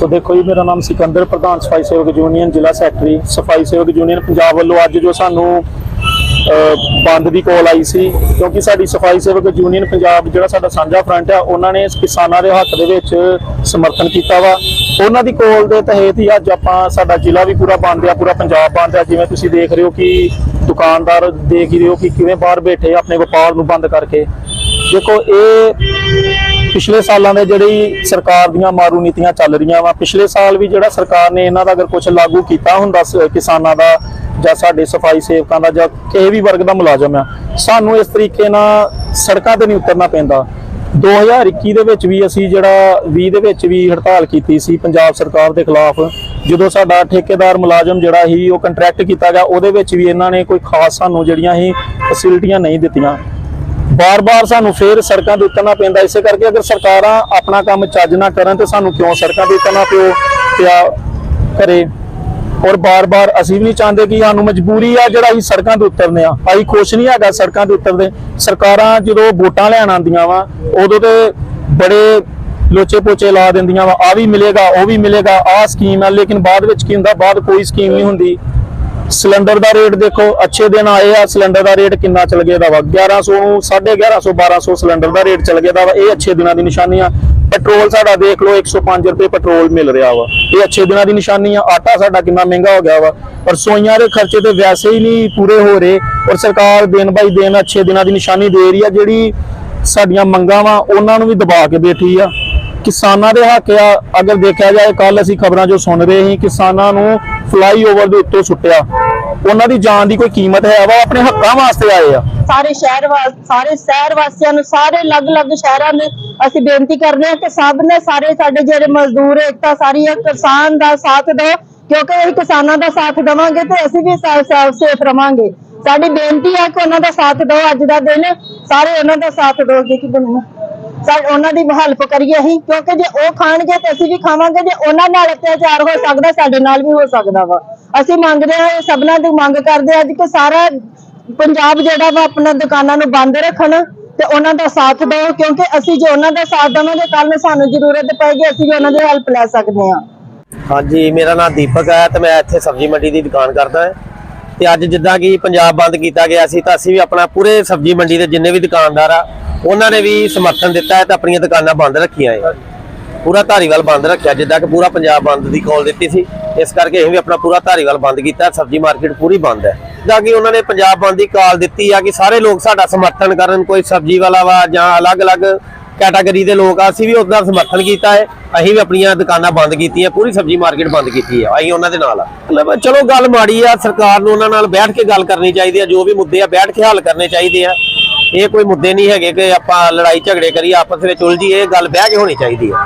ਸੋ ਦੇਖੋ ਜੀ, ਮੇਰਾ ਨਾਮ ਸਿਕੰਦਰ ਪ੍ਰਧਾਨ ਸਫ਼ਾਈ ਸੇਵਕ ਯੂਨੀਅਨ, ਜ਼ਿਲ੍ਹਾ ਸੈਕਟਰੀ ਸਫ਼ਾਈ ਸੇਵਕ ਯੂਨੀਅਨ ਪੰਜਾਬ ਵੱਲੋਂ ਅੱਜ ਜੋ ਸਾਨੂੰ ਬੰਦ ਦੀ ਕੋਲ ਆਈ ਸੀ, ਕਿਉਂਕਿ ਸਾਡੀ ਸਫ਼ਾਈ ਸੇਵਕ ਯੂਨੀਅਨ ਪੰਜਾਬ, ਜਿਹੜਾ ਸਾਡਾ ਸਾਂਝਾ ਫਰੰਟ ਆ, ਉਹਨਾਂ ਨੇ ਕਿਸਾਨਾਂ ਦੇ ਹੱਕ ਦੇ ਵਿੱਚ ਸਮਰਥਨ ਕੀਤਾ ਵਾ। ਉਹਨਾਂ ਦੀ ਕੋਲ ਦੇ ਤਹਿਤ ਹੀ ਅੱਜ ਆਪਾਂ ਸਾਡਾ ਜ਼ਿਲ੍ਹਾ ਵੀ ਪੂਰਾ ਬੰਦ ਆ, ਪੂਰਾ ਪੰਜਾਬ ਬੰਦ ਆ। ਜਿਵੇਂ ਤੁਸੀਂ ਦੇਖ ਰਹੇ ਹੋ ਕਿ ਦੁਕਾਨਦਾਰ ਦੇਖ ਹੀ ਰਹੇ ਹੋ ਕਿ ਕਿਵੇਂ ਬਾਹਰ ਬੈਠੇ ਆਪਣੇ ਵਪਾਰ ਨੂੰ ਬੰਦ ਕਰਕੇ। ਦੇਖੋ, ਇਹ ਪਿਛਲੇ ਸਾਲਾਂ ਦੇ ਜਿਹੜੀ ਸਰਕਾਰ ਦੀਆਂ ਮਾਰੂ ਨੀਤੀਆਂ ਚੱਲ ਰਹੀਆਂ ਵਾ, ਪਿਛਲੇ ਸਾਲ ਵੀ ਜਿਹੜਾ ਸਰਕਾਰ ਨੇ ਇਹਨਾਂ ਦਾ ਅਗਰ ਕੁਝ ਲਾਗੂ ਕੀਤਾ ਹੁੰਦਾ ਸ- ਕਿਸਾਨਾਂ ਦਾ ਜਾਂ ਸਾਡੇ ਸਫ਼ਾਈ ਸੇਵਕਾਂ ਦਾ ਜਾਂ ਕਿਸੇ ਵੀ ਵਰਗ ਦਾ ਮੁਲਾਜ਼ਮ ਆ, ਸਾਨੂੰ ਇਸ ਤਰੀਕੇ ਨਾਲ ਸੜਕਾਂ ਤੇ ਨਹੀਂ ਉਤਰਨਾ ਪੈਂਦਾ। 2021 ਦੇ ਵਿੱਚ ਵੀ ਅਸੀਂ ਜਿਹੜਾ 20 ਦੇ ਵਿੱਚ ਵੀ ਹੜਤਾਲ ਕੀਤੀ ਸੀ ਪੰਜਾਬ ਸਰਕਾਰ ਦੇ ਖਿਲਾਫ, ਜਦੋਂ ਸਾਡਾ ਠੇਕੇਦਾਰ ਮੁਲਾਜ਼ਮ ਜਿਹੜਾ ਸੀ ਉਹ ਕੰਟਰੈਕਟ ਕੀਤਾ ਗਿਆ, ਉਹਦੇ ਵਿੱਚ ਵੀ ਇਹਨਾਂ ਨੇ ਕੋਈ ਖਾਸ ਸਾਨੂੰ ਜਿਹੜੀਆਂ ਸੀ ਫੈਸਿਲਿਟੀਆਂ ਨਹੀਂ ਦਿੱਤੀਆਂ। ਬਾਰ-ਬਾਰ ਸਾਨੂੰ ਫੇਰ ਸੜਕਾਂ ਤੇ ਉਤਰਨਾ ਪੈਂਦਾ, ਇਸੇ ਕਰਕੇ ਅਗਰ ਸਰਕਾਰਾਂ ਆਪਣਾ ਕੰਮ ਚੱਜ ਨਾ ਕਰਨ ਤੇ ਸਾਨੂੰ ਕਿਉਂ ਸੜਕਾਂ ਤੇ ਉਤਰਨਾ ਪਿਓ ਪਿਆ ਕਰੇ? ਔਰ ਬਾਰ-ਬਾਰ ਅਸੀਂ ਵੀ ਨਹੀਂ ਚਾਹੁੰਦੇ ਕਿ ਸਾਨੂੰ ਮਜਬੂਰੀ ਆ ਜਿਹੜਾ ਅਸੀਂ ਸੜਕਾਂ ਤੇ ਉਤਰਨੇ ਆ। ਅਸੀਂ ਖੁਸ਼ ਨਹੀਂ ਹੈਗਾ ਸੜਕਾਂ ਤੇ ਉਤਰਦੇ। ਸਰਕਾਰਾਂ ਜਦੋਂ ਵੋਟਾਂ ਲੈਣ ਆਉਂਦੀਆਂ ਵਾ, ਉਦੋਂ ਤੇ ਬੜੇ ਲੋਚੇ ਪੋਚੇ ਲਾ ਦਿੰਦੀਆਂ ਵਾ। ਆ ਵੀ ਮਿਲੇਗਾ, ਉਹ ਵੀ ਮਿਲੇਗਾ ਆ ਸਕੀਮ ਆ। ਲੇਕਿਨ ਬਾਅਦ ਵਿੱਚ ਕੀ ਹੁੰਦਾ? ਬਾਅਦ ਕੋਈ ਸਕੀਮ ਨਹੀਂ ਹੁੰਦੀ। ਸਿਲੰਡਰ ਦਾ ਰੇਟ ਦੇਖੋ, ਅੱਛੇ ਦਿਨ ਆਏ ਆ, ਸਿਲੰਡਰ ਦਾ ਰੇਟ ਕਿੰਨਾ ਚਲ ਗਿਆ ਦਾ ਵਾ? 1100 ਨੂੰ 1150 1200 ਸਿਲੰਡਰ ਦਾ ਰੇਟ ਚਲ ਗਿਆ ਦਾ ਵਾ। ਇਹ ਅੱਛੇ ਦਿਨਾਂ ਦੀ ਨਿਸ਼ਾਨੀ ਆ। ਪੈਟਰੋਲ ਸਾਡਾ ਦੇਖ ਲਓ 105 ਰੁਪਏ ਪੈਟਰੋਲ ਮਿਲ ਰਿਹਾ ਵਾ। ਇਹ ਅੱਛੇ ਦਿਨਾਂ ਦੀ ਨਿਸ਼ਾਨੀ ਆ। ਆਟਾ ਸਾਡਾ ਕਿੰਨਾ ਮਹਿੰਗਾ ਹੋ ਗਿਆ ਵਾ। ਪਰ ਸੋਈਆਂ ਦੇ ਖਰਚੇ ਤੇ ਵੈਸੇ ਹੀ ਨਹੀਂ ਪੂਰੇ ਹੋ ਰਹੇ। ਔਰ ਸਰਕਾਰ ਦਿਨ ਬਾਈ ਦਿਨ ਅੱਛੇ ਦਿਨਾਂ ਦੀ ਨਿਸ਼ਾਨੀ ਦੇ ਰਹੀ ਆ, ਜਿਹੜੀ ਸਾਡੀਆਂ ਮੰਗਾਂ ਵਾ, ਉਹਨਾਂ ਨੂੰ ਵੀ ਦਬਾ ਕੇ ਬੈਠੀ ਆ। ਕਿਸਾਨਾਂ ਦੇ ਹੱਕ ਆ। ਅਗਰ ਦੇਖਿਆ ਜਾਏ ਕੱਲ ਅਸੀਂ ਖਬਰਾਂ ਜੋ ਸੁਣ ਰਹੇ ਸੀ, ਕਿਸਾਨਾਂ ਨੂੰ ਫਲਾਈਓਵਰ ਦੇ ਉੱਤੋਂ ਸੁੱਟਿਆ। ਉਹਨਾਂ ਦੀ ਜਾਨ ਦੀ ਕੋਈ ਕੀਮਤ ਹੈ? ਵਾ ਆਪਣੇ ਹੱਕਾਂ ਵਾਸਤੇ ਆਏ ਆ। ਸਾਰੇ ਸ਼ਹਿਰ ਸਾਰੇ ਸ਼ਹਿਰ ਵਾਸੀਆਂ ਨੂੰ, ਸਾਰੇ ਅਲੱਗ-ਅਲੱਗ ਸ਼ਹਿਰਾਂ ਦੇ ਅਸੀਂ ਬੇਨਤੀ ਕਰਦੇ ਹਾਂ ਕਿ ਸਭ ਨੇ ਸਾਰੇ ਸਾਡੇ ਜਿਹੜੇ ਮਜ਼ਦੂਰ, ਏਕਤਾ ਸਾਰੀਆਂ ਕਿਸਾਨ ਦਾ ਸਾਥ ਦਿਓ, ਕਿਉਂਕਿ ਅਸੀਂ ਕਿਸਾਨਾਂ ਦਾ ਸਾਥ ਦੇਵਾਂਗੇ ਤੇ ਅਸੀਂ ਵੀ ਸੇਫ ਰਵਾਂਗੇ। ਸਾਡੀ ਬੇਨਤੀ ਹੈ ਕਿ ਉਹਨਾਂ ਦਾ ਸਾਥ ਦਿਓ ਅੱਜ ਦਾ ਦਿਨ। ਸਾਰੇ ਉਹਨਾਂ ਦਾ ਸਾਥ ਦਿਓ। ਕਿ ਬਣੂ ਉਹਨਾਂ ਦੀ ਹੈਲਪ ਕਰੀਏ ਅਸੀਂ, ਕਿਉਂਕਿ ਜੇ ਉਹ ਖਾਣਗੇ ਤੇ ਅਸੀਂ ਵੀ ਖਾਵਾਂਗੇ, ਜੇ ਉਹਨਾਂ ਨਾਲ ਅਤਿਆਚਾਰ ਹੋ ਸਕਦਾ, ਸਾਡੇ ਨਾਲ ਵੀ ਹੋ ਸਕਦਾ ਵਾ। ਅਸੀਂ ਮੰਗਦੇ ਹਾਂ ਸਭਨਾਂ ਦੀ ਮੰਗ ਕਰਦੇ ਹਾਂ ਕਿ ਸਾਰਾ ਪੰਜਾਬ ਜਿਹੜਾ ਵਾ ਆਪਣਾ ਦੁਕਾਨਾਂ ਨੂੰ ਬੰਦ ਰੱਖਣ ਤੇ ਉਹਨਾਂ ਦਾ ਸਾਥ ਦਿਓ ਕਿਉਂਕਿ ਅਸੀਂ ਜੇ ਉਹਨਾਂ ਦਾ ਸਾਥ ਦੇਵਾਂਗੇ ਕੱਲ ਨੂੰ ਸਾਨੂੰ ਜ਼ਰੂਰਤ ਪਏਗੀ, ਅਸੀਂ ਵੀ ਉਹਨਾਂ ਦੀ ਹੈਲਪ ਲੈ ਸਕਦੇ ਹਾਂ। ਹਾਂਜੀ, ਮੇਰਾ ਨਾਮ ਦੀਪਕ ਹੈ ਤੇ ਮੈਂ ਇੱਥੇ ਸਬਜ਼ੀ ਮੰਡੀ ਦੀ ਦੁਕਾਨ ਕਰਦਾ ਹਾਂ। ਤੇ ਅੱਜ ਜਿੱਦਾਂ ਕਿ ਪੰਜਾਬ ਬੰਦ ਕੀਤਾ ਗਿਆ ਸੀ, ਤਾਂ ਅਸੀਂ ਵੀ ਆਪਣਾ ਪੂਰੇ ਸਬਜ਼ੀ ਮੰਡੀ ਦੇ ਜਿੰਨੇ ਵੀ ਦੁਕਾਨਦਾਰ ਆ ਉਹਨਾਂ ਨੇ ਵੀ ਸਮਰਥਨ ਦਿੱਤਾ ਹੈ ਤੇ ਆਪਣੀਆਂ ਦੁਕਾਨਾਂ ਬੰਦ ਰੱਖੀਆਂ ਹੈ। ਪੂਰਾ ਧਾਰੀਵਾਲ ਬੰਦ ਰੱਖਿਆ, ਜਿੱਦਾਂ ਕਿ ਪੂਰਾ ਪੰਜਾਬ ਬੰਦ ਦੀ ਕਾਲ ਦਿੱਤੀ ਸੀ। ਇਸ ਕਰਕੇ ਅਸੀਂ ਵੀ ਆਪਣਾ ਪੂਰਾ ਧਾਰੀਵਾਲ ਬੰਦ ਕੀਤਾ, ਸਬਜ਼ੀ ਮਾਰਕੀਟ ਪੂਰੀ ਬੰਦ ਹੈ। ਜਿੱਦਾਂ ਕਿ ਉਹਨਾਂ ਨੇ ਪੰਜਾਬ ਬੰਦ ਦੀ ਕਾਲ ਦਿੱਤੀ ਆ ਕਿ ਸਾਰੇ ਲੋਕ ਸਾਡਾ ਸਮਰਥਨ ਕਰਨ, ਕੋਈ ਸਬਜ਼ੀ ਵਾਲਾ ਵਾ ਜਾਂ ਅਲੱਗ-ਅਲੱਗ ਕੈਟਾਗਰੀ ਦੇ ਲੋਕ ਆ, ਅਸੀਂ ਵੀ ਉਹਦਾ ਸਮਰਥਨ ਕੀਤਾ ਹੈ। ਅਸੀਂ ਵੀ ਆਪਣੀਆਂ ਦੁਕਾਨਾਂ ਬੰਦ ਕੀਤੀਆਂ, ਪੂਰੀ ਸਬਜ਼ੀ ਮਾਰਕੀਟ ਬੰਦ ਕੀਤੀ ਹੈ ਅਸੀਂ ਉਹਨਾਂ ਦੇ ਨਾਲ ਮਤਲਬ ਚਲੋ ਗੱਲ ਮਾੜੀ ਆ, ਸਰਕਾਰ ਨੂੰ ਉਹਨਾਂ ਨਾਲ ਬੈਠ ਕੇ ਗੱਲ ਕਰਨੀ ਚਾਹੀਦੀ ਆ, ਜੋ ਵੀ ਮੁੱਦੇ ਆ ਬੈਠ ਕੇ ਹੱਲ ਕਰਨੇ ਚਾਹੀਦੇ ਆ। ਇਹ ਕੋਈ ਮੁੱਦੇ ਨਹੀਂ ਹੈਗੇ ਕਿ ਆਪਾਂ ਲੜਾਈ ਝਗੜੇ ਕਰੀਏ, ਆਪਸ ਵਿੱਚ ਉਲਝੀਏ, ਇਹ ਗੱਲ ਬਹਿ ਕੇ ਹੋਣੀ ਚਾਹੀਦੀ ਹੈ।